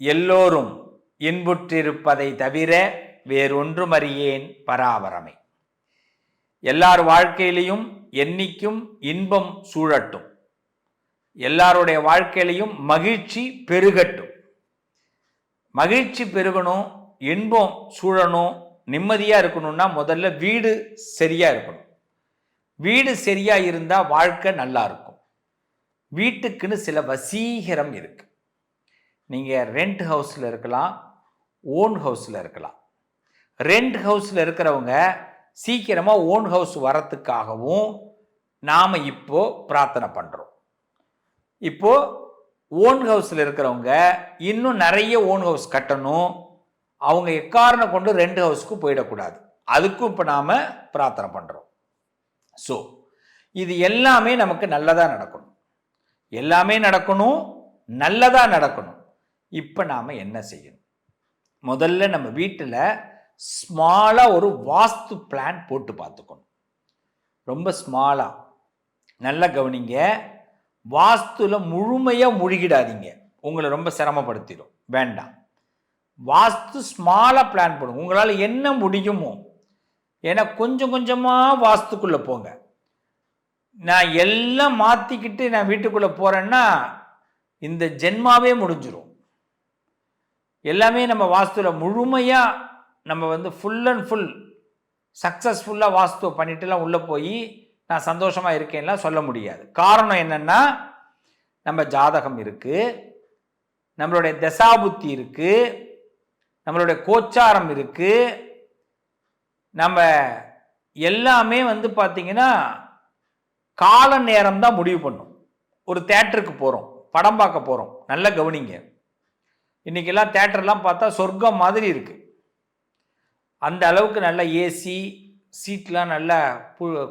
எல்லோரும் இன்புற்றிருப்பதை தவிர வேறொன்றும் அறியேன் பராபரமை. எல்லார் வாழ்க்கையிலையும் என்னைக்கும் இன்பம் சூழட்டும். எல்லாருடைய வாழ்க்கையிலையும் மகிழ்ச்சி பெருகட்டும். மகிழ்ச்சி பெருகணும் இன்பம் சூழணும் நிம்மதியாக இருக்கணும்னா முதல்ல வீடு சரியாக இருக்கணும். வீடு சரியாக இருந்தால் வாழ்க்கை நல்லா இருக்கும். வீட்டுக்குன்னு சில வசீகரம் இருக்குது நீங்கள் ரெண்ட் ஹவுஸில் இருக்கலாம் ஓன் ஹவுஸில் இருக்கலாம். ரெண்ட் ஹவுஸில் இருக்கிறவங்க சீக்கிரமாக ஓன் ஹவுஸ் வரத்துக்காகவும் நாம் இப்போது பிரார்த்தனை பண்ணுறோம் இப்போது ஓன் ஹவுஸில் இருக்கிறவங்க இன்னும் நிறைய ஓன் ஹவுஸ் கட்டணும். அவங்க எக்காரணம் கொண்டு ரெண்டு ஹவுஸ்க்கு போயிடக்கூடாது. அதுக்கும் இப்போ நாம் பிரார்த்தனை பண்ணுறோம் ஸோ இது எல்லாமே நமக்கு நல்லதாக நடக்கணும். எல்லாமே நடக்கணும் நல்லதாக நடக்கணும். இப்போ நாம் என்ன செய்யணும்? முதல்ல நம்ம வீட்டில் ஸ்மாலாக ஒரு வாஸ்து பிளான் போட்டு பார்த்துக்கணும். ரொம்ப ஸ்மாலாக நல்லா கவனிங்க. வாஸ்துல முழுமையாக முழுகிடாதீங்க. உங்களை ரொம்ப சிரமப்படுத்திடும். வேண்டாம். வாஸ்து ஸ்மாலாக பிளான் பண்ணுங்க உங்களால் என்ன முடியுமோ. ஏன்னா கொஞ்சம் கொஞ்சமாக வாஸ்துக்குள்ளே போங்க. நான் எல்லாம் மாற்றிக்கிட்டு நான் வீட்டுக்குள்ளே போகிறேன்னா இந்த ஜென்மாவே முடிஞ்சிடும் எல்லாமே நம்ம வாஸ்துவில் முழுமையாக நம்ம வந்து ஃபுல் அண்ட் ஃபுல் சக்ஸஸ்ஃபுல்லாக வாஸ்து பண்ணிட்டுலாம் உள்ளே போய் நான் சந்தோஷமாக இருக்கேன்லாம் சொல்ல முடியாது. காரணம் என்னென்னா நம்ம ஜாதகம் இருக்குது நம்மளுடைய தசாபுத்தி இருக்குது நம்மளுடைய கோச்சாரம் இருக்குது நம்ம எல்லாமே வந்து பார்த்திங்கன்னா கால நேரம் தான் முடிவு பண்ணும். ஒரு தேட்டருக்கு போகிறோம் படம் பார்க்க போகிறோம் நல்லா கவனிங்க. இன்றைக்கெல்லாம் தேட்டர்லாம் பார்த்தா சொர்க்கம் மாதிரி இருக்குது அந்த அளவுக்கு நல்ல ஏசி சீட்லாம் நல்ல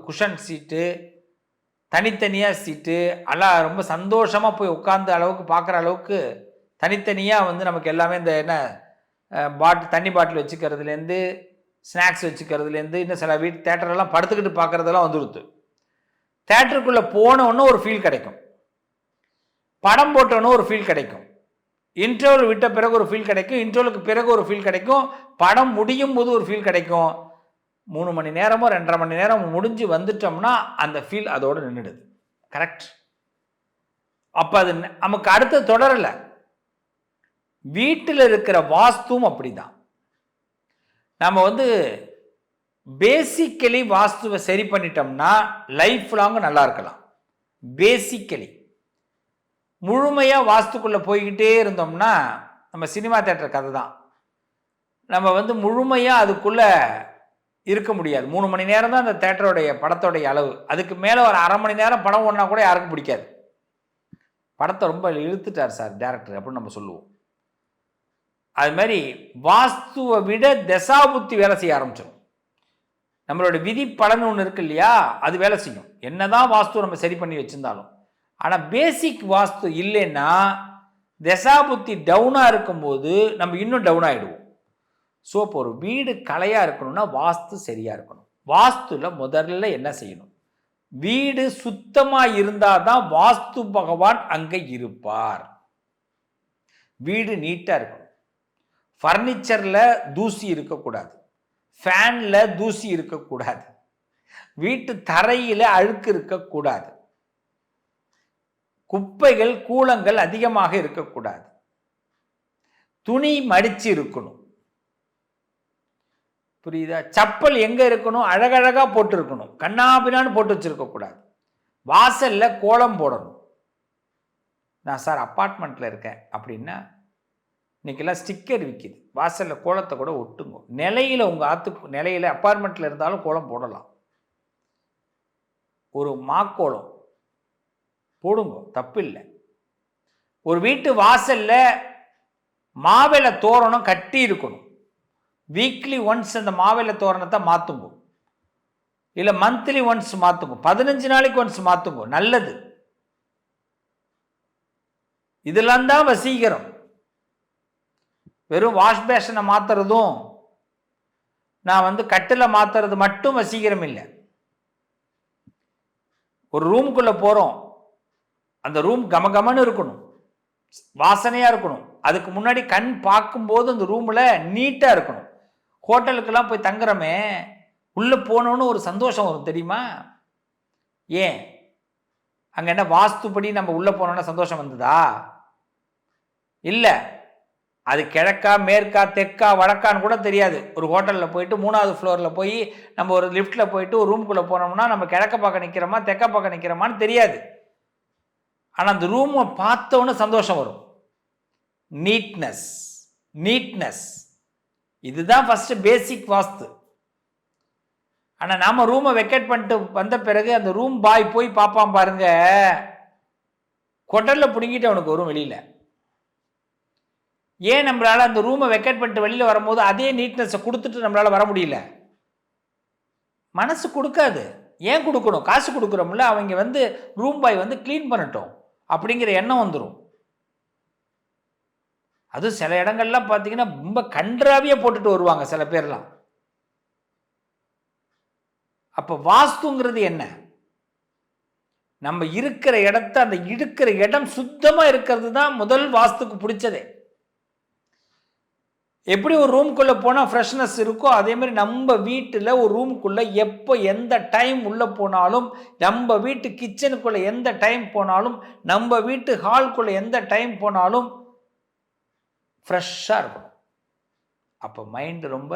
குஷன் சீட்டு தனித்தனியாக சீட்டு எல்லாம் ரொம்ப சந்தோஷமாக போய் உட்காந்து அளவுக்கு பார்க்குற அளவுக்கு தனித்தனியாக வந்து நமக்கு எல்லாமே இந்த என்ன பாட்டில் தண்ணி பாட்டில் வச்சுக்கிறதுலேருந்து ஸ்நாக்ஸ் வச்சுக்கிறதுலேருந்து இன்னும் சில வீட்டு தேட்டரெல்லாம் படுத்துக்கிட்டு பார்க்குறதெல்லாம் வந்துடுது தேட்டருக்குள்ளே போனோன்னு ஒரு ஃபீல் கிடைக்கும். படம் போட்டோன்னு ஒரு ஃபீல் கிடைக்கும். இன்டர்வல் விட்ட பிறகு ஒரு ஃபீல் கிடைக்கும். இன்டர்வலுக்கு பிறகு ஒரு ஃபீல் கிடைக்கும். படம் முடியும் போது ஒரு ஃபீல் கிடைக்கும். மூணு மணி நேரமோ ரெண்டரை மணி நேரம் முடிஞ்சு வந்துட்டோம்னா அந்த ஃபீல் அதோடு நின்றுடுது கரெக்ட் அப்போ அது நமக்கு அடுத்து தொடரலை. வீட்டில் இருக்கிற வாஸ்துவும் அப்படிதான். நம்ம வந்து பேசிக்கலி வாஸ்துவை சரி பண்ணிட்டோம்னா லைஃப் லாங் நல்லா இருக்கலாம். பேசிக்கலி முழுமையாக வாஸ்துக்குள்ளே போய்கிட்டே இருந்தோம்னா நம்ம சினிமா தேட்டர் கதை தான். நம்ம வந்து முழுமையாக அதுக்குள்ளே இருக்க முடியாது. மூணு மணி நேரம் தான் அந்த தேட்டருடைய படத்தோடைய அளவு. அதுக்கு மேலே ஒரு அரை மணி நேரம் படம் ஒன்றா கூட யாருக்கும் பிடிக்காது. படத்தை ரொம்ப இழுத்துட்டார் சார் டேரக்டர் அப்படின்னு நம்ம சொல்லுவோம். அது மாதிரி வாஸ்துவை விட தசாபுத்தி வேலை செய்ய ஆரம்பிச்சிடும் நம்மளோட விதி பலன் ஒன்று இருக்கு இல்லையா? அது வேலை செய்யும். என்னதான் வாஸ்து நம்ம சரி பண்ணி வச்சிருந்தாலும். ஆனால் பேசிக் வாஸ்து இல்லைன்னா தசாபுத்தி டவுனாக இருக்கும்போது நம்ம இன்னும் டவுன் ஆகிடுவோம் ஸோ இப்போ ஒரு வீடு கலையாக இருக்கணும்னா வாஸ்து சரியாக இருக்கணும். வாஸ்துல முதல்ல என்ன செய்யணும்? வீடு சுத்தமாக இருந்தால் தான் வாஸ்து பகவான் அங்கே இருப்பார். வீடு நீட்டாக இருக்கணும். ஃபர்னிச்சரில் தூசி இருக்கக்கூடாது. ஃபேனில் தூசி இருக்கக்கூடாது. வீட்டு தரையில் அழுக்கு இருக்கக்கூடாது. குப்பைகள் கூலங்கள் அதிகமாக இருக்கக்கூடாது. துணி மடிச்சு இருக்கணும். புரியுதா? சப்பல் எங்கே இருக்கணும்? அழகழகாக போட்டிருக்கணும். கண்ணாபின்னான்னு போட்டு வச்சுருக்கக்கூடாது வாசலில் கோலம் போடணும். நான் சார் அப்பார்ட்மெண்ட்டில் இருக்கேன். அப்படின்னா இன்னைக்கெல்லாம் ஸ்டிக்கர் விற்கிது வாசலில் கோலத்தை கூட ஒட்டுங்க. நிலையில் உங்கள் ஆத்து நிலையில் அப்பார்ட்மெண்ட்டில் இருந்தாலும் கோலம் போடலாம். ஒரு மாக்கோலம். போடுங்க தப்பில்லை. ஒரு வீட்டு வாசலில் மாவிளை தோரணம் கட்டி இருக்கணும். வீக்லி ஒன்ஸ் அந்த மாவிளை தோரணத்தை மாற்றுங்க இல்லை மந்த்லி ஒன்ஸ் மாற்றுங்க பதினஞ்சு நாளைக்கு ஒன்ஸ் மாற்றுங்க நல்லது. இதெல்லாம் தான் வசீகரம். வெறும் வாஷ் பேஷனை மாற்றுறதும் நான் வந்து கட்டில் மாத்துறது மட்டும் வசீகரம் இல்லை. ஒரு ரூமுக்குள்ளே போகிறோம் அந்த ரூம் கமகமன்னு இருக்கணும். வாசனையாக இருக்கணும். அதுக்கு முன்னாடி கண் பார்க்கும்போது அந்த ரூமில் நீட்டாக இருக்கணும். ஹோட்டலுக்கெல்லாம் போய் தங்குறோமே உள்ளே போனோன்னு ஒரு சந்தோஷம் வரும் தெரியுமா? ஏன்? அங்கே என்ன வாஸ்துப்படி நம்ம உள்ளே போனோன்னா சந்தோஷம் வந்ததா? இல்லை. அது கிழக்கா மேற்கா தெற்கா வடக்கான்னு கூட தெரியாது. ஒரு ஹோட்டலில் போயிட்டு மூணாவது ஃப்ளோரில் போய் நம்ம ஒரு லிஃப்ட்டில் போயிட்டு ஒரு ரூமுக்குள்ளே போனோம்னா நம்ம கிழக்க பக்கம் நிற்கிறோமா தெற்க பக்கம் நிற்கிறோமான்னு தெரியாது. ஆனால் அந்த ரூமை பார்த்தோன்னே சந்தோஷம் வரும். நீட்னஸ் நீட்னஸ் இதுதான் ஃபஸ்ட்டு பேசிக் வாஸ்து. ஆனால் நாம் ரூமை வெக்கேட் பண்ணிட்டு வந்த பிறகு அந்த ரூம் பாய் போய் பார்ப்பான் பாருங்க. கொட்டலில் பிடுங்கிட்டு அவனுக்கு வரும் வெளியில். ஏன் நம்மளால் அந்த ரூமை வெக்கேட் பண்ணிட்டு வெளியில் வரும்போது அதே நீட்னஸை கொடுத்துட்டு நம்மளால் வர முடியல? மனசு கொடுக்காது. ஏன் கொடுக்கணும்? காசு கொடுக்குறோம்ல. அவங்க வந்து ரூம் பாய் வந்து க்ளீன் பண்ணட்டும். அப்படிங்கிற எண்ணம் வந்துடும் அதுவும் சில இடங்கள்லாம் பார்த்தீங்கன்னா ரொம்ப கன்றாவியே போட்டுட்டு வருவாங்க சில பேர்லாம். அப்போ வாஸ்துங்கிறது என்ன? நம்ம இருக்கிற இடத்த அந்த இருக்கிற இடம் சுத்தமாக இருக்கிறது தான் முதல் வாஸ்துக்கு பிடிச்சதே. எப்படி ஒரு ரூம்குள்ளே போனால் ஃப்ரெஷ்னஸ் இருக்கோ அதே மாதிரி நம்ம வீட்டில் ஒரு ரூம்குள்ளே எப்போ எந்த டைம் உள்ளே போனாலும் நம்ம வீட்டு கிச்சனுக்குள்ளே எந்த டைம் போனாலும் நம்ம வீட்டு ஹால்குள்ளே எந்த டைம் போனாலும் ஃப்ரெஷ்ஷாக இருக்கணும் அப்போ மைண்டு ரொம்ப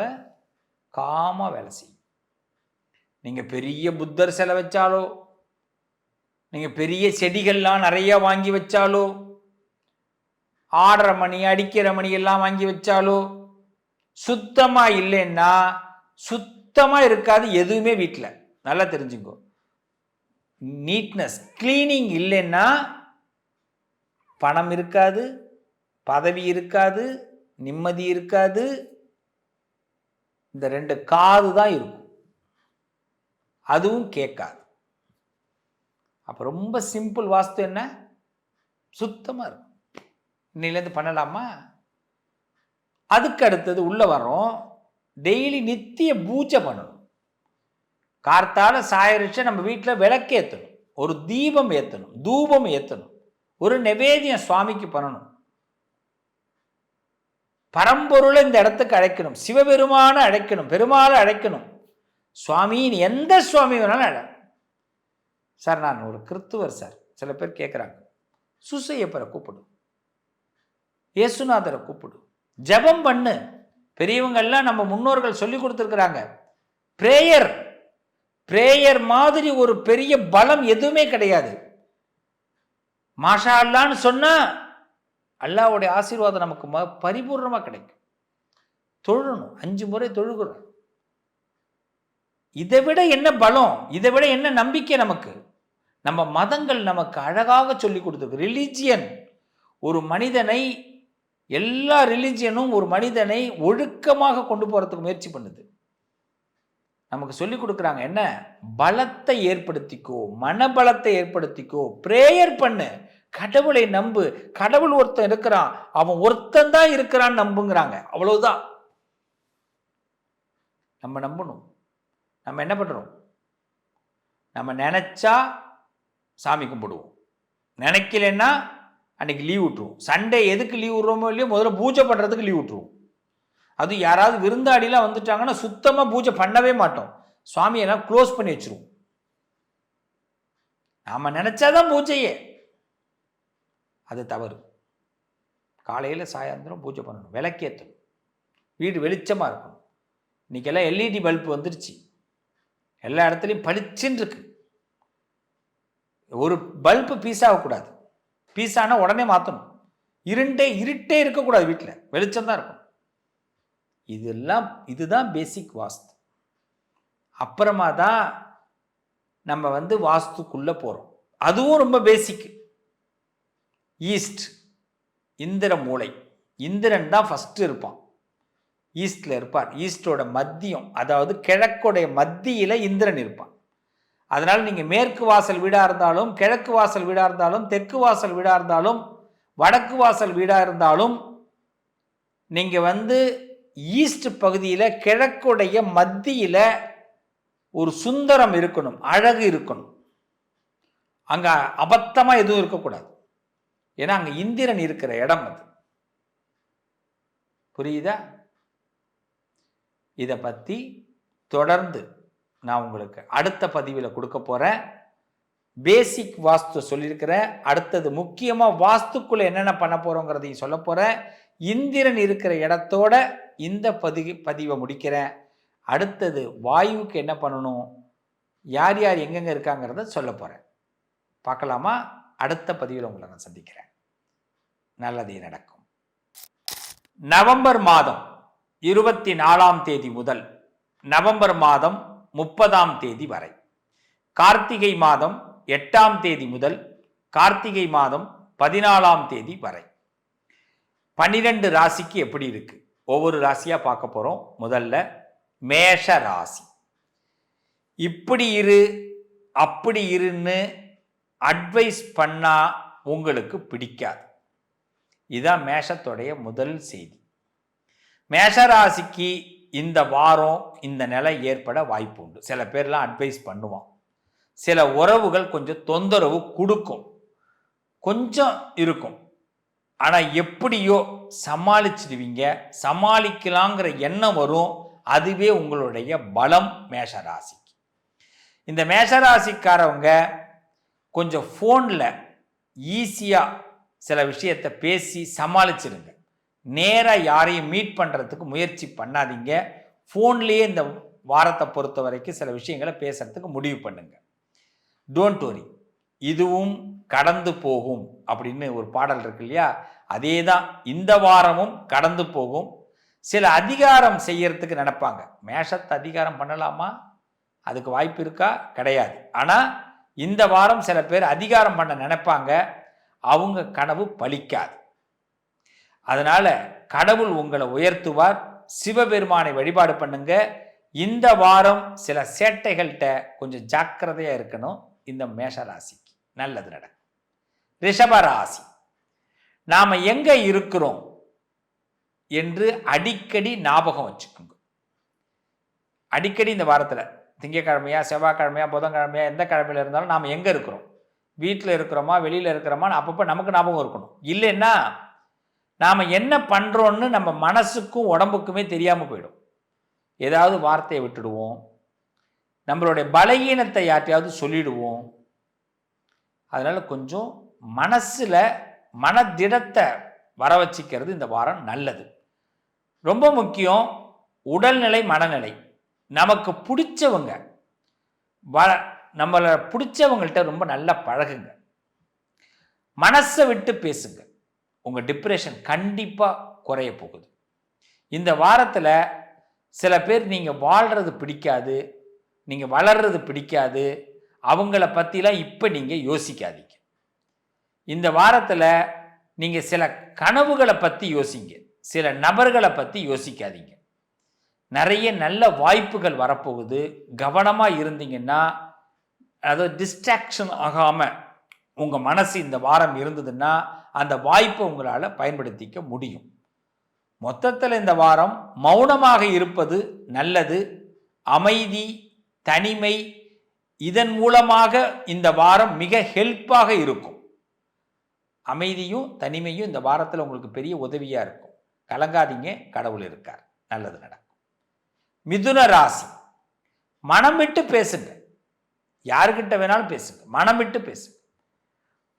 காமாக வேலை செய்யும். நீங்கள் பெரிய புத்தர் சிலை வச்சாலோ நீங்கள் பெரிய செடிகள்லாம் நிறையா வாங்கி வச்சாலோ ஆடுற மணி அடிக்கிற மணி எல்லாம் வாங்கி வச்சாலோ சுத்தமாக இல்லைன்னா சுத்தமாக இருக்காது எதுவுமே வீட்டில் நல்லா தெரிஞ்சுக்கோ நீட்னஸ் கிளீனிங் இல்லைன்னா பணம் இருக்காது பதவி இருக்காது நிம்மதி இருக்காது. இந்த ரெண்டு காது தான் இருக்கும். அதுவும் கேட்காது. அப்போ ரொம்ப சிம்பிள் வாஸ்து என்ன? சுத்தமாக இருக்கும். இன்னிலேருந்து பண்ணலாமா? அதுக்கு அடுத்தது உள்ளே வரோம் டெய்லி நித்திய பூஜை பண்ணணும். கார்த்தால சாயரிச்சு நம்ம வீட்டில் விளக்கேற்றணும் ஒரு தீபம் ஏற்றணும் தூபம் ஏற்றணும் ஒரு நெவேதியம் சுவாமிக்கு பண்ணணும். பரம்பொருளை இந்த இடத்துக்கு அழைக்கணும். சிவபெருமானை அழைக்கணும். பெருமாளை அழைக்கணும். சுவாமின்னு எந்த சுவாமி வேணாலும் அழ. சார் நான் ஒரு கிறித்துவர் சார். சில பேர் கேட்குறாங்க சுசையப்பரை கூப்பிடு. இயேசுநாதரை கூப்பிடும் ஜபம் பண்ணு. பெரியவங்கள்லாம் நம்ம முன்னோர்கள் சொல்லி கொடுத்துருக்குறாங்க. ப்ரேயர் ப்ரேயர் மாதிரி ஒரு பெரிய பலம் எதுவுமே கிடையாது. மாஷா அல்லான்னு சொன்னால் அல்லாவுடைய ஆசீர்வாதம் நமக்கு ம பரிபூர்ணமாக கிடைக்கும். தொழணும் அஞ்சு முறை தொழுகிறோம். இதை விட என்ன பலம்? இதை விட என்ன நம்பிக்கை நமக்கு? நம்ம மதங்கள் நமக்கு அழகாக சொல்லி கொடுத்துருக்கு. ரிலீஜியன் ஒரு மனிதனை எல்லா ரிலிஜியனும் ஒரு மனிதனை ஒழுக்கமாக கொண்டு போகிறதுக்கு முயற்சி பண்ணுது. நமக்கு சொல்லி கொடுக்குறாங்க என்ன? பலத்தை ஏற்படுத்திக்கோ மனபலத்தை ஏற்படுத்திக்கோ பிரேயர் பண்ணு. கடவுளை நம்பு. கடவுள் ஒருத்தன் இருக்கிறான். அவன் ஒருத்தன் தான் இருக்கிறான்னு நம்புங்கிறாங்க. அவ்வளவுதான். நம்ம நம்பணும். நம்ம என்ன பண்ணுறோம் நம்ம நினச்சா சாமி கும்பிடுவோம். நினைக்கலன்னா அன்றைக்கி லீவ் விட்டுருவோம் சண்டே எதுக்கு லீவ் விட்றோமோ இல்லையோ முதல்ல பூஜை பண்ணுறதுக்கு லீவ் விட்டுருவோம் அது யாராவது விருந்தாடிலாம் வந்துட்டாங்கன்னா சுத்தமாக பூஜை பண்ணவே மாட்டோம். சுவாமியெல்லாம் க்ளோஸ் பண்ணி வச்சுருவோம். நாம் நினச்சாதான் பூஜையே. அது தவறு. காலையில் சாயந்தரம் பூஜை பண்ணணும். விளக்கேற்றணும். வீடு வெளிச்சமாக இருக்கணும். இன்றைக்கெல்லாம் எல்இடி பல்ப் வந்துருச்சு. எல்லா இடத்துலையும் பளிச்சுன்னு இருக்கு. ஒரு பல்பு பீஸ் ஆகக்கூடாது. பீஸானா உடனே மாற்றணும் இருண்டே இருட்டே இருக்கக்கூடாது வீட்டில் வெளிச்சம் தான் இருக்கும். இதெல்லாம் இதுதான் பேசிக் வாஸ்து. அப்புறமா தான் நம்ம வந்து வாஸ்துக்குள்ளே போகிறோம் அதுவும் ரொம்ப பேசிக்கு ஈஸ்ட் இந்திர மூளை. இந்திரன் தான் ஃபஸ்ட்டு இருப்பான். ஈஸ்டில் இருப்பார் ஈஸ்டோட மத்தியம் அதாவது கிழக்கோடைய மத்தியில் இந்திரன் இருப்பான். அதனால் நீங்கள் மேற்கு வாசல் வீடாக இருந்தாலும் கிழக்கு வாசல் வீடாக இருந்தாலும் தெற்கு வாசல் வீடாக இருந்தாலும் வடக்கு வாசல் வீடாக இருந்தாலும் நீங்கள் வந்து ஈஸ்ட் பகுதியில் கிழக்குடைய மத்தியில் ஒரு சுந்தரம் இருக்கணும் அழகு இருக்கணும். அங்கே அபத்தமாக எதுவும் இருக்கக்கூடாது. ஏன்னா அங்கே இந்திரன் இருக்கிற இடம் அது. புரியுதா? இதை பற்றி தொடர்ந்து நான் உங்களுக்கு அடுத்த பதிவில் கொடுக்க போகிறேன் பேசிக் வாஸ்து சொல்லியிருக்கிறேன். அடுத்தது முக்கியமாக வாஸ்துக்குள்ளே என்னென்ன பண்ண போகிறோங்கிறதையும் சொல்ல போகிறேன் இந்திரன் இருக்கிற இடத்தோட இந்த பதிவு பதிவை முடிக்கிறேன். அடுத்தது வாயுவுக்கு என்ன பண்ணணும்? யார் யார் எங்கெங்கே இருக்காங்கிறத சொல்ல போகிறேன் பார்க்கலாமா? அடுத்த பதிவில் உங்களை நான் சந்திக்கிறேன். நல்லதே நடக்கும். நவம்பர் மாதம் இருபத்தி நாலாம் தேதி முதல் நவம்பர் மாதம் முப்பதாம் தேதி வரை. கார்த்திகை மாதம் எட்டாம் தேதி முதல் கார்த்திகை மாதம் பதினாலாம் தேதி வரை. பன்னிரெண்டு ராசிக்கு எப்படி இருக்கு? ஒவ்வொரு ராசியா பார்க்க போறோம். முதல்ல மேஷ ராசி. இப்படி இரு அப்படி இருன்னு அட்வைஸ் பண்ணா உங்களுக்கு பிடிக்காது. இதுதான் மேஷத்துடைய முதல் செய்தி. மேஷராசிக்கு இந்த வாரம் இந்த நிலை ஏற்பட வாய்ப்பு உண்டு சில பேர்லாம் அட்வைஸ் பண்ணுவான். சில உறவுகள் கொஞ்சம் தொந்தரவு கொடுக்கும். கொஞ்சம் இருக்கும். ஆனால் எப்படியோ சமாளிச்சிடுவீங்க. சமாளிக்கலாங்கிற எண்ணம் வரும். அதுவே உங்களுடைய பலம் மேஷராசிக்கு. இந்த மேஷராசிக்காரவங்க கொஞ்சம் ஃபோனில் ஈஸியாக சில விஷயத்தை பேசி சமாளிச்சிருங்க. நேராக யாரையும் மீட் பண்ணுறதுக்கு முயற்சி பண்ணாதீங்க. ஃபோன்லேயே இந்த வாரத்தை பொறுத்த வரைக்கும் சில விஷயங்களை பேசுறதுக்கு முடிவு பண்ணுங்க. டோன்ட் வரி இதுவும் கடந்து போகும் அப்படின்னு ஒரு பாடல் இருக்கு இல்லையா? அதே தான் இந்த வாரமும் கடந்து போகும். சில அதிகாரம் செய்யறதுக்கு நினைப்பாங்க. மேஷத்தை அதிகாரம் பண்ணலாமா? அதுக்கு வாய்ப்பு இருக்கா? கிடையாது. ஆனால் இந்த வாரம் சில பேர் அதிகாரம் பண்ண நினைப்பாங்க. அவங்க கனவு பலிக்காது. அதனால் கடவுள் உங்களை உயர்த்துவார். சிவபெருமானை வழிபாடு பண்ணுங்க. இந்த வாரம் சில சேட்டைகள்கிட்ட கொஞ்சம் ஜாக்கிரதையாக இருக்கணும். இந்த மேஷ ராசிக்கு நல்லது நடக்கும். ரிஷப ராசி நாம இருக்கிறோம்? என்று அடிக்கடி ஞாபகம் வச்சுக்கோங்க. அடிக்கடி இந்த வாரத்தில் திங்கக்கிழமையா செவ்வாய்க்கிழமையா புதன்கிழமையா எந்த கிழமையில் இருந்தாலும் நாம் எங்கே இருக்கிறோம்? வீட்டில் இருக்கிறோமா? வெளியில் இருக்கிறோமா அப்பப்போ நமக்கு ஞாபகம் இருக்கணும். இல்லைன்னா நாம் என்ன பண்ணுறோன்னு நம்ம மனசுக்கும் உடம்புக்குமே தெரியாமல் போயிடும். ஏதாவது வார்த்தையை விட்டுடுவோம். நம்மளுடைய பலகீனத்தை யார்ட்டையாவது சொல்லிடுவோம். அதனால் கொஞ்சம் மனசில் மனதிடத்தை வர வச்சிக்கிறது இந்த வாரம் நல்லது. ரொம்ப முக்கியம் உடல்நிலை மனநிலை. நமக்கு பிடிச்சவங்க வ நம்மளை பிடிச்சவங்கள்ட்ட ரொம்ப நல்லா பழகுங்க. மனசை விட்டு பேசுங்க. உங்கள் டிப்ரெஷன் கண்டிப்பாக குறைய போகுது. இந்த வாரத்தில் சில பேர் நீங்கள் வாழ்கிறது பிடிக்காது நீங்கள் வளர்றது பிடிக்காது அவங்கள பற்றிலாம் இப்போ நீங்கள் யோசிக்காதீங்க. இந்த வாரத்தில் நீங்கள் சில கனவுகளை பற்றி யோசிங்க சில நபர்களை பற்றி யோசிக்காதீங்க. நிறைய நல்ல வாய்ப்புகள் வரப்போகுது. கவனமாக இருந்தீங்கன்னா அதாவது டிஸ்ட்ராக்ஷன் ஆகாமல் உங்கள் மனசு இந்த வாரம் இருந்ததுன்னா அந்த வாய்ப்பை உங்களால் பயன்படுத்திக்க முடியும். மொத்தத்தில் இந்த வாரம் மௌனமாக இருப்பது நல்லது. அமைதி தனிமை இதன் மூலமாக இந்த வாரம் மிக ஹெல்ப்பாக இருக்கும். அமைதியும் தனிமையும் இந்த வாரத்தில் உங்களுக்கு பெரிய உதவியாக இருக்கும். கலங்காதீங்க கடவுள் இருக்கார். நல்லது நடக்கும். மிதுன ராசி. மனம் விட்டு பேசுங்க. யாருக்கிட்ட வேணாலும் பேசுங்க. மனம் விட்டு பேசுங்க.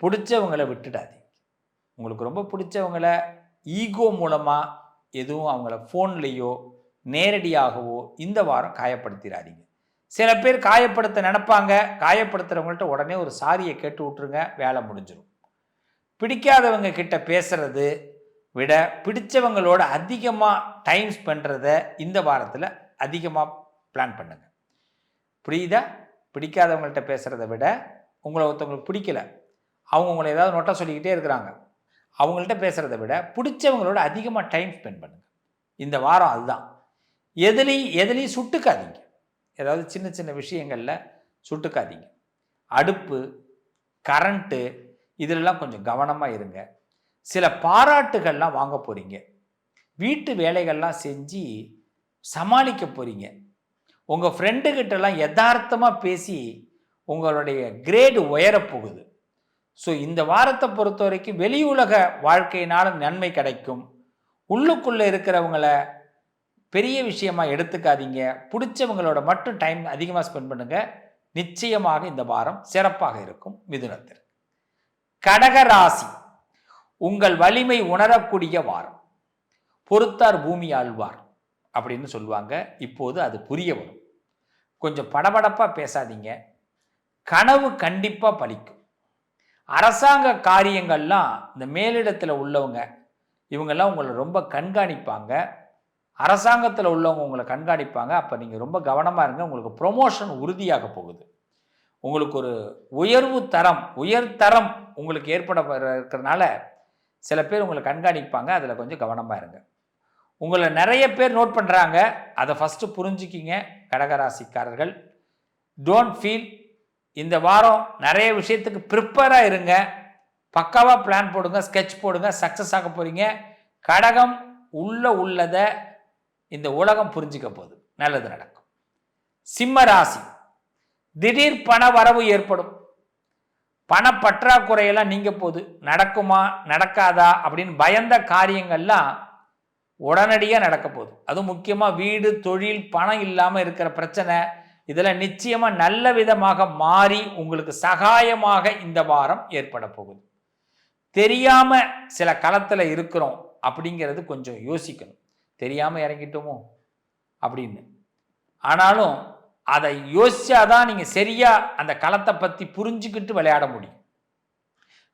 பிடிச்சவங்களை விட்டுடாதீங்க. உங்களுக்கு ரொம்ப பிடிச்சவங்கள ஈகோ மூலமாக எதுவும் அவங்கள ஃபோன்லேயோ நேரடியாகவோ இந்த வாரம் காயப்படுத்திடாதீங்க சில பேர் காயப்படுத்த நினப்பாங்க. காயப்படுத்துகிறவங்கள்ட்ட உடனே ஒரு சாரியை கேட்டு விட்டுருங்க. வேலை முடிஞ்சிடும் பிடிக்காதவங்க கிட்ட பேசுறது விட பிடிச்சவங்களோட அதிகமாக டைம் ஸ்பெண்ட்றத இந்த வாரத்தில் அதிகமாக பிளான் பண்ணுங்க. புரியுதா? பிடிக்காதவங்கள்ட்ட பேசுகிறத விட உங்களை ஒருத்தவங்களுக்கு பிடிக்கல. அவங்க உங்களை ஏதாவது நொட்டை சொல்லிக்கிட்டே இருக்கிறாங்க. அவங்கள்ட்ட பேசுகிறத விட பிடிச்சவங்களோட அதிகமாக டைம் ஸ்பெண்ட் பண்ணுங்கள் இந்த வாரம் அதுதான். எதுலேயும் எதுலேயும் சுட்டுக்காதீங்க. ஏதாவது சின்ன சின்ன விஷயங்களில் சுட்டுக்காதீங்க. அடுப்பு கரண்ட்டு இதிலெல்லாம் கொஞ்சம் கவனமாக இருங்க. சில பாராட்டுகள்லாம் வாங்க போகிறீங்க வீட்டு வேலைகள்லாம் செஞ்சு சமாளிக்க போகிறீங்க உங்கள் ஃப்ரெண்டுக்கிட்டலாம் யதார்த்தமாக பேசி உங்களுடைய கிரேடு உயரப்போகுது ஸோ இந்த வாரத்தை பொறுத்த வரைக்கும் வெளியுலக வாழ்க்கையினால் நன்மை கிடைக்கும். உள்ளுக்குள்ளே இருக்கிறவங்கள பெரிய விஷயமா எடுத்துக்காதீங்க. பிடிச்சவங்களோட மட்டும் டைம் அதிகமாக ஸ்பெண்ட் பண்ணுங்கள் நிச்சயமாக இந்த வாரம் சிறப்பாக இருக்கும் மிதுனத்திற்கு கடகராசி உங்கள் வலிமை உணரக்கூடிய வாரம். பொறுத்தார் பூமி ஆழ்வார் அப்படின்னு சொல்லுவாங்க. இப்போது அது புரிய வரும். கொஞ்சம் படபடப்பாக பேசாதீங்க. கனவு கண்டிப்பாக பலிக்கும். அரசாங்க காரியங்கள்லாம் இந்த மேலிடத்தில் உள்ளவங்க இவங்கெல்லாம் உங்களை ரொம்ப கண்காணிப்பாங்க. அரசாங்கத்தில் உள்ளவங்க உங்களை கண்காணிப்பாங்க. அப்போ நீங்கள் ரொம்ப கவனமாக இருங்க. உங்களுக்கு ப்ரொமோஷன் உறுதியாக போகுது. உங்களுக்கு ஒரு உயர்வு தரம் உயர்தரம் உங்களுக்கு ஏற்பட இருக்கிறதுனால சில பேர் உங்களை கண்காணிப்பாங்க. அதில் கொஞ்சம் கவனமாக இருங்க. உங்களை நிறைய பேர் நோட் பண்ணுறாங்க அதை ஃபஸ்ட்டு புரிஞ்சுக்கிங்க. கடகராசிக்காரர்கள். டோன்ட் ஃபீல் இந்த வாரம் நிறைய விஷயத்துக்கு ப்ரிப்பேராக இருங்க. பக்காவாக பிளான் போடுங்க ஸ்கெட்ச் போடுங்க சக்ஸஸ் ஆக போகிறீங்க கடகம் உள்ள உள்ளதை இந்த உலகம் புரிஞ்சிக்க போகுது. நல்லது நடக்கும். சிம்ம ராசி. திடீர் பண வரவு ஏற்படும். பண பற்றாக்குறையெல்லாம் நீங்கள் போகுது. நடக்குமா நடக்காதா அப்படின்னு பயந்த காரியங்கள்லாம் உடனடியாக நடக்க போகுது. அதுவும் முக்கியமாக வீடு தொழில் பணம் இல்லாமல் இருக்கிற பிரச்சனை இதில் நிச்சயமாக நல்ல விதமாக மாறி உங்களுக்கு சகாயமாக இந்த வாரம் ஏற்பட போகுது. தெரியாமல் சில களத்தில் இருக்கிறோம் அப்படிங்கிறது கொஞ்சம் யோசிக்கணும். தெரியாமல் இறங்கிட்டோமோ? அப்படின்னு. ஆனாலும் அதை யோசிச்சாதான் நீங்கள் சரியாக அந்த களத்தை பற்றி புரிஞ்சுக்கிட்டு விளையாட முடியும்.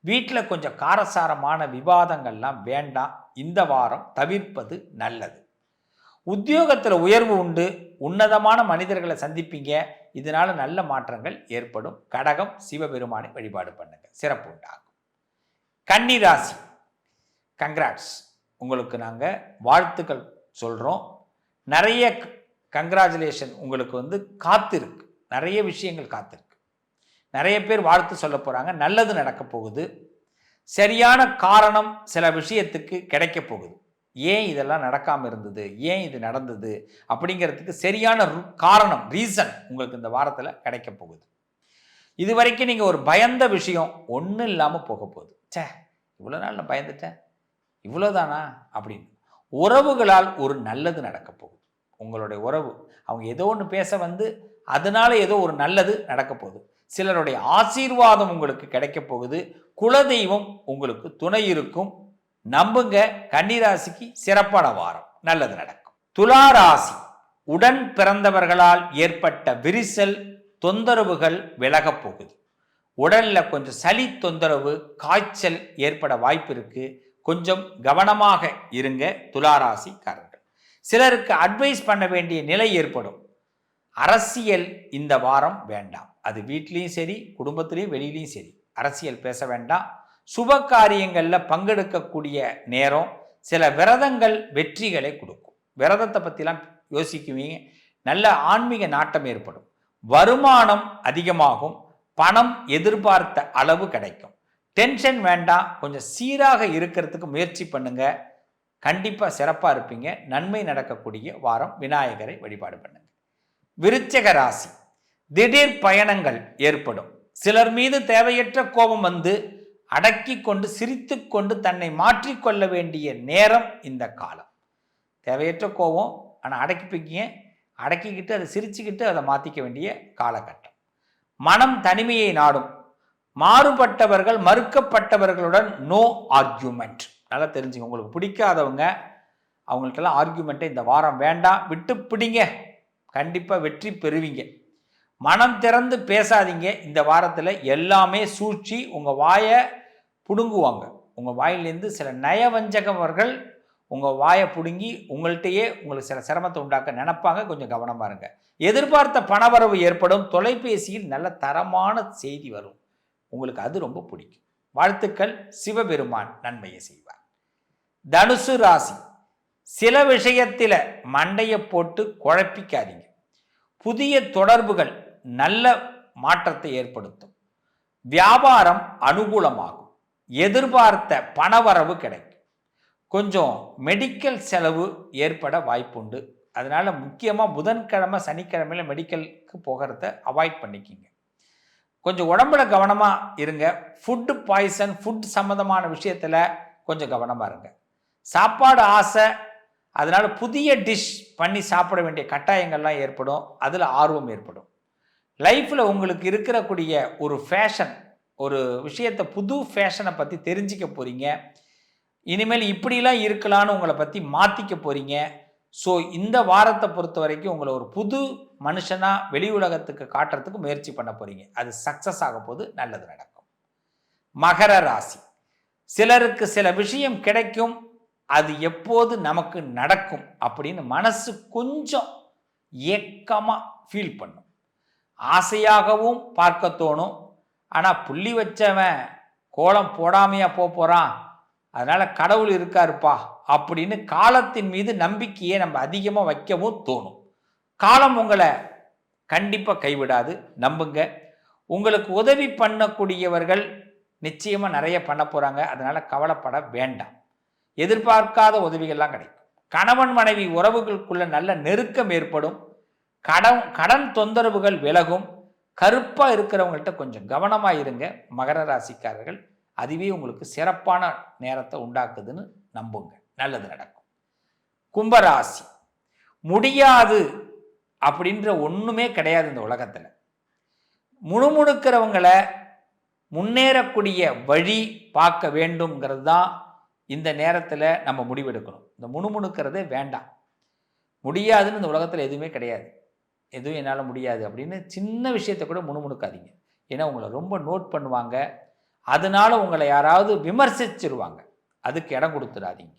வீட்டில் கொஞ்சம் காரசாரமான விவாதங்கள்லாம் வேண்டாம். இந்த வாரம் தவிர்ப்பது நல்லது. உத்தியோகத்தில் உயர்வு உண்டு உன்னதமான மனிதர்களை சந்திப்பீங்க. இதனால் நல்ல மாற்றங்கள் ஏற்படும். கடகம் சிவபெருமானை வழிபாடு பண்ணுங்க. சிறப்பு உண்டாகும். கன்னிராசி. கங்க்ராட்ஸ். உங்களுக்கு நாங்கள் வாழ்த்துக்கள் சொல்கிறோம் நிறைய கங்க்ராச்சுலேஷன் உங்களுக்கு வந்து காத்திருக்கு. நிறைய விஷயங்கள் காத்திருக்கு. நிறைய பேர் வாழ்த்து சொல்ல போகிறாங்க நல்லது நடக்க போகுது. சரியான காரணம் சில விஷயத்துக்கு கிடைக்க போகுது. ஏன் இதெல்லாம் நடக்காமல் இருந்தது? ஏன் இது நடந்தது? அப்படிங்கிறதுக்கு சரியான காரணம் ரீசன் உங்களுக்கு இந்த வாரத்தில் கிடைக்க போகுது. இது வரைக்கும் நீங்கள் ஒரு பயந்த விஷயம் ஒன்றும் இல்லாமல் போக போகுது. சே இவ்வளோ நாள் நான் பயந்துட்டேன் இவ்வளோதானா அப்படின்னு. உறவுகளால் ஒரு நல்லது நடக்க போகுது. உங்களுடைய உறவு அவங்க ஏதோ ஒன்று பேச வந்து அதனால ஏதோ ஒரு நல்லது நடக்க போகுது. சிலருடைய ஆசீர்வாதம் உங்களுக்கு கிடைக்க போகுது. குலதெய்வம் உங்களுக்கு துணை இருக்கும். நம்புங்க கன்னிராசிக்கு சிறப்பான வாரம். நல்லது நடக்கும். துலா ராசி உடன் பிறந்தவர்களால் ஏற்பட்ட விரிசல் தொந்தரவுகள் விலகப் போகுது. உடலில் கொஞ்சம் சளி தொந்தரவு காய்ச்சல் ஏற்பட வாய்ப்பு இருக்கு. கொஞ்சம் கவனமாக இருங்க துளாராசிக்காரர்கள். சிலருக்கு அட்வைஸ் பண்ண வேண்டிய நிலை ஏற்படும். அரசியல் இந்த வாரம் வேண்டாம். அது வீட்லேயும் சரி குடும்பத்திலையும் வெளியிலையும் சரி. அரசியல் பேச வேண்டாம். சுப காரியங்களில் பங்கெடுக்கக்கூடிய நேரம் சில விரதங்கள் வெற்றிகளை கொடுக்கும். விரதத்தை பற்றிலாம் யோசிக்குவீங்க. நல்ல ஆன்மீக நாட்டம் ஏற்படும். வருமானம் அதிகமாகும். பணம் எதிர்பார்த்த அளவு கிடைக்கும். டென்ஷன் வேண்டாம். கொஞ்சம் சீராக இருக்கிறதுக்கு முயற்சி பண்ணுங்க. கண்டிப்பாக சிறப்பாக இருப்பீங்க. நன்மை நடக்கக்கூடிய வாரம் விநாயகரை வழிபாடு பண்ணுங்க. விருச்சக ராசி. திடீர் பயணங்கள் ஏற்படும். சிலர் மீது தேவையற்ற கோபம் வந்து அடக்கி கொண்டு சிரித்து கொண்டு தன்னை மாற்றிக்கொள்ள வேண்டிய நேரம் இந்த காலம். தேவையற்ற கோபம் ஆனால் அடக்கிப்பிக்கிங்க அடக்கிக்கிட்டு அதை சிரிச்சுக்கிட்டு அதை மாற்றிக்க வேண்டிய காலகட்டம். மனம் தனிமையை நாடும். மாறுபட்டவர்கள் மறுக்கப்பட்டவர்களுடன் நோ ஆர்கியூமெண்ட் நல்லா தெரிஞ்சுங்க. உங்களுக்கு பிடிக்காதவங்க அவங்கள்ட்டெல்லாம் ஆர்கியூமெண்ட்டை இந்த வாரம் வேண்டாம். விட்டு பிடிங்க. கண்டிப்பாக வெற்றி பெறுவீங்க. மனம் திறந்து பேசாதீங்க. இந்த வாரத்தில் எல்லாமே சூழ்ச்சி உங்கள் வாயை பிடுங்குவாங்க. உங்கள் வாயிலேருந்து சில நயவஞ்சகவர்கள் உங்கள் வாயை பிடுங்கி உங்கள்கிட்டயே உங்களுக்கு சில சிரமத்தை உண்டாக்க நினப்பாங்க. கொஞ்சம் கவனமாக இருங்க. எதிர்பார்த்த பணவரவு ஏற்படும். தொலைபேசியில் நல்ல தரமான செய்தி வரும். உங்களுக்கு அது ரொம்ப பிடிக்கும். வாழ்த்துக்கள். சிவபெருமான் நன்மையை செய்வார். தனுசு ராசி. சில விஷயத்தில் மண்டையை போட்டு குழப்பிக்காதீங்க. புதிய தொடர்புகள் நல்ல மாற்றத்தை ஏற்படுத்தும். வியாபாரம் அனுகூலமாகும். எதிர்பார்த்த பணவரவு கிடைக்கும். கொஞ்சம் மெடிக்கல் செலவு ஏற்பட வாய்ப்புண்டு. அதனால் முக்கியமாக புதன்கிழமை சனிக்கிழமையில் மெடிக்கலுக்கு போகிறத அவாய்ட் பண்ணிக்கிங்க. கொஞ்சம் உடம்புல கவனமாக இருங்க. ஃபுட்டு பாய்சன் ஃபுட் சம்மந்தமான விஷயத்தில் கொஞ்சம் கவனமாக இருங்க. சாப்பாடு ஆசை அதனால் புதிய டிஷ் பண்ணி சாப்பிட வேண்டிய கட்டாயங்கள்லாம் ஏற்படும். அதில் ஆர்வம் ஏற்படும். லைஃப்பில் உங்களுக்கு இருக்கிறக்கூடிய ஒரு ஃபேஷன் ஒரு விஷயத்தை புது ஃபேஷனை பற்றி தெரிஞ்சிக்க போகிறீங்க இனிமேல் இப்படிலாம் இருக்கலான்னு உங்களை பற்றி மாற்றிக்க போகிறீங்க ஸோ இந்த வாரத்தை பொறுத்த வரைக்கும் உங்களை ஒரு புது மனுஷனாக வெளி உலகத்துக்கு காட்டுறதுக்கு முயற்சி பண்ண போகிறீங்க அது சக்ஸஸ் ஆக போது நல்லது நடக்கும். மகர ராசி. சிலருக்கு சில விஷயம் கிடைக்கும். அது எப்போது நமக்கு நடக்கும் அப்படின்னு மனசு கொஞ்சம் ஏக்கமாக ஃபீல் பண்ணும். ஆசையாகவும் பார்க்க தோணும். ஆனால் புள்ளி வச்சவன் கோலம் போடாமையா போக போகிறான் அதனால் கடவுள் இருக்காருப்பா அப்படின்னு காலத்தின் மீது நம்பிக்கையை நம்ம அதிகமாக வைக்கவும் தோணும். காலம் உங்களை கண்டிப்பாக கைவிடாது நம்புங்க. உங்களுக்கு உதவி பண்ணக்கூடியவர்கள் நிச்சயமாக நிறைய பண்ண போகிறாங்க அதனால் கவலைப்பட வேண்டாம். எதிர்பார்க்காத உதவிகள்லாம் கிடைக்கும். கணவன் மனைவி உறவுகளுக்குள்ள நல்ல நெருக்கம் ஏற்படும். கடன் கடன் தொந்தரவுகள் விலகும். கருப்பாக இருக்கிறவங்கள்ட்ட கொஞ்சம் கவனமாக இருங்க. மகர ராசிக்காரர்கள் அதுவே உங்களுக்கு சிறப்பான நேரத்தை உண்டாக்குதுன்னு நம்புங்க. நல்லது நடக்கும். கும்பராசி. முடியாது அப்படின்ற ஒன்றுமே கிடையாது இந்த உலகத்தில். முணுமுணுக்கிறவங்களை முன்னேறக்கூடிய வழி பார்க்க வேண்டும்ங்கிறது தான் இந்த நேரத்தில் நம்ம முடிவெடுக்கணும். இந்த முணுமுணுக்கிறதே வேண்டாம். முடியாதுன்னு இந்த உலகத்தில் எதுவுமே கிடையாது. எதுவும் என்னால் முடியாது அப்படின்னு சின்ன விஷயத்தை கூட முணுமுணுக்காதீங்க. ஏன்னா உங்களை ரொம்ப நோட் பண்ணுவாங்க. அதனால உங்களை யாராவது விமர்சிச்சிருவாங்க. அதுக்கு இடம் கொடுத்துடாதீங்க.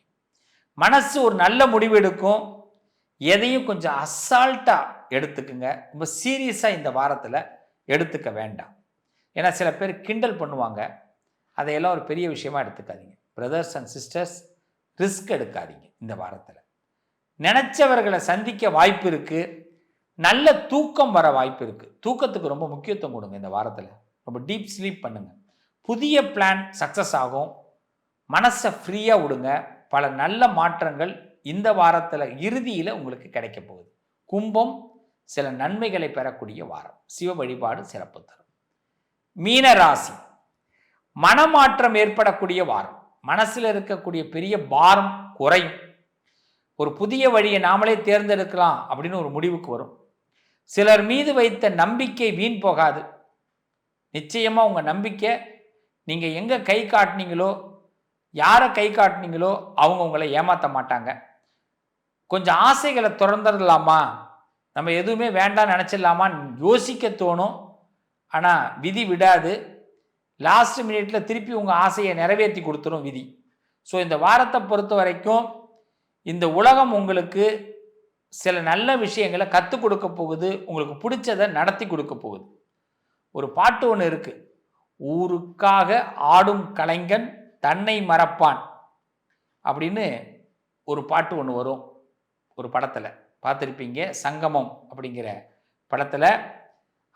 மனசு ஒரு நல்ல முடிவு எடுக்கும். எதையும் கொஞ்சம் அசால்ட்டாக எடுத்துக்குங்க. ரொம்ப சீரியஸாக இந்த வாரத்தில் எடுத்துக்க வேண்டாம். ஏன்னா சில பேர் கிண்டல் பண்ணுவாங்க. அதையெல்லாம் ஒரு பெரிய விஷயமா எடுத்துக்காதீங்க. பிரதர்ஸ் அண்ட் சிஸ்டர்ஸ் ரிஸ்க் எடுக்காதீங்க இந்த வாரத்தில். நினச்சவர்களை சந்திக்க வாய்ப்பு இருக்குது நல்ல தூக்கம் வர வாய்ப்பு இருக்குது தூக்கத்துக்கு ரொம்ப முக்கியத்துவம் கொடுங்க இந்த வாரத்தில். ரொம்ப டீப் ஸ்லீப் பண்ணுங்கள் புதிய பிளான் சக்ஸஸ் ஆகும். மனசை ஃப்ரீயாக விடுங்க. பல நல்ல மாற்றங்கள் இந்த வாரத்தில் இறுதியில் உங்களுக்கு கிடைக்க போகுது. கும்பம் சில நன்மைகளை பெறக்கூடிய வாரம். சிவ வழிபாடு சிறப்பு தரும். மீன ராசி. மனமாற்றம் ஏற்படக்கூடிய வாரம். மனசில் இருக்கக்கூடிய பெரிய பாரம் குறையும். ஒரு புதிய வழியை நாமளே தேர்ந்தெடுக்கலாம் அப்படின்னு ஒரு முடிவுக்கு வரும். சிலர் மீது வைத்த நம்பிக்கை வீண் போகாது. நிச்சயமாக உங்கள் நம்பிக்கை நீங்கள் எங்கே கை காட்டினீங்களோ யாரை கை காட்டினீங்களோ அவங்க உங்களை ஏமாற்ற மாட்டாங்க. கொஞ்சம் ஆசைகளை திறந்துடலாமா நம்ம எதுவுமே வேண்டாம் நினச்சிடலாமான்னு யோசிக்க தோணும். ஆனால் விதி விடாது. லாஸ்ட் மினிட்ல திருப்பி உங்கள் ஆசையை நிறைவேற்றி கொடுத்துரும் விதி. ஸோ இந்த வாரத்தை பொறுத்த வரைக்கும் இந்த உலகம் உங்களுக்கு சில நல்ல விஷயங்களை கற்றுக் கொடுக்க போகுது உங்களுக்கு பிடிச்சதை நடத்தி கொடுக்க போகுது. ஒரு பாட்டு ஒன்று இருக்குது ஊருக்காக ஆடும் கலைஞன் தன்னை மறப்பான் அப்படின்னு ஒரு பாட்டு ஒன்று வரும் ஒரு படத்தில். பார்த்துருப்பீங்க சங்கமம் அப்படிங்கிற படத்தில்.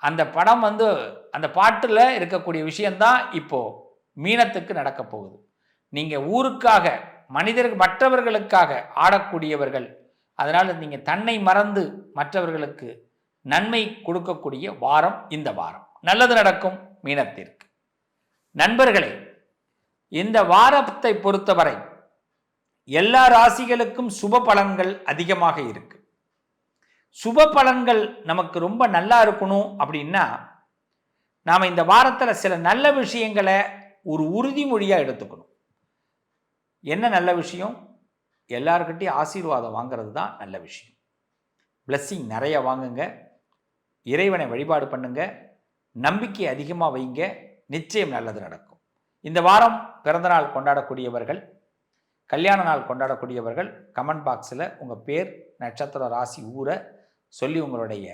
அந்த படம் வந்து அந்த பாட்டில் இருக்கக்கூடிய விஷயந்தான் இப்போது மீனத்துக்கு நடக்க போகுது. நீங்கள் ஊருக்காக மனிதர்கள் மற்றவர்களுக்காக ஆடக்கூடியவர்கள் அதனால் நீங்கள் தன்னை மறந்து மற்றவர்களுக்கு நன்மை கொடுக்கக்கூடிய வாரம் இந்த வாரம். நல்லது நடக்கும் மீனத்திற்கு. நண்பர்களே இந்த வாரத்தை பொறுத்தவரை எல்லா ராசிகளுக்கும் சுப பலன்கள் அதிகமாக இருக்கு. சுப பலன்கள் நமக்கு ரொம்ப நல்லா இருக்கணும் அப்படின்னா நாம் இந்த வாரத்தில் சில நல்ல விஷயங்களை ஒரு உறுதிமொழியாக எடுத்துக்கணும். என்ன நல்ல விஷயம்? எல்லாருக்கிட்டையும் ஆசீர்வாதம் வாங்கிறது தான் நல்ல விஷயம். பிளஸ்ஸிங் நிறைய வாங்குங்க. இறைவனை வழிபாடு பண்ணுங்க. நம்பிக்கை அதிகமாக வைங்க. நிச்சயம் நல்லது நடக்கும். இந்த வாரம் பிறந்தநாள் கொண்டாடக்கூடியவர்கள் கல்யாண நாள் கொண்டாடக்கூடியவர்கள் கமெண்ட் பாக்ஸில் உங்கள் பேர் நட்சத்திர ராசி ஊரை சொல்லி உங்களுடைய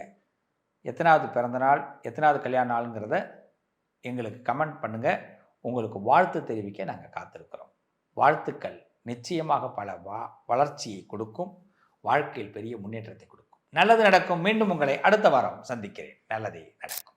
எத்தனாவது பிறந்தநாள் எத்தனாவது கல்யாண நாளுங்கிறத எங்களுக்கு கமெண்ட் பண்ணுங்கள் உங்களுக்கு வாழ்த்து தெரிவிக்க நாங்கள் காத்திருக்கிறோம். வாழ்த்துக்கள். நிச்சயமாக பல வா வளர்ச்சியை கொடுக்கும். வாழ்க்கையில் பெரிய முன்னேற்றத்தை கொடுக்கும். நல்லது நடக்கும். மீண்டும் உங்களை அடுத்த வாரம் சந்திக்கிறேன். நல்லதே நடக்கும்.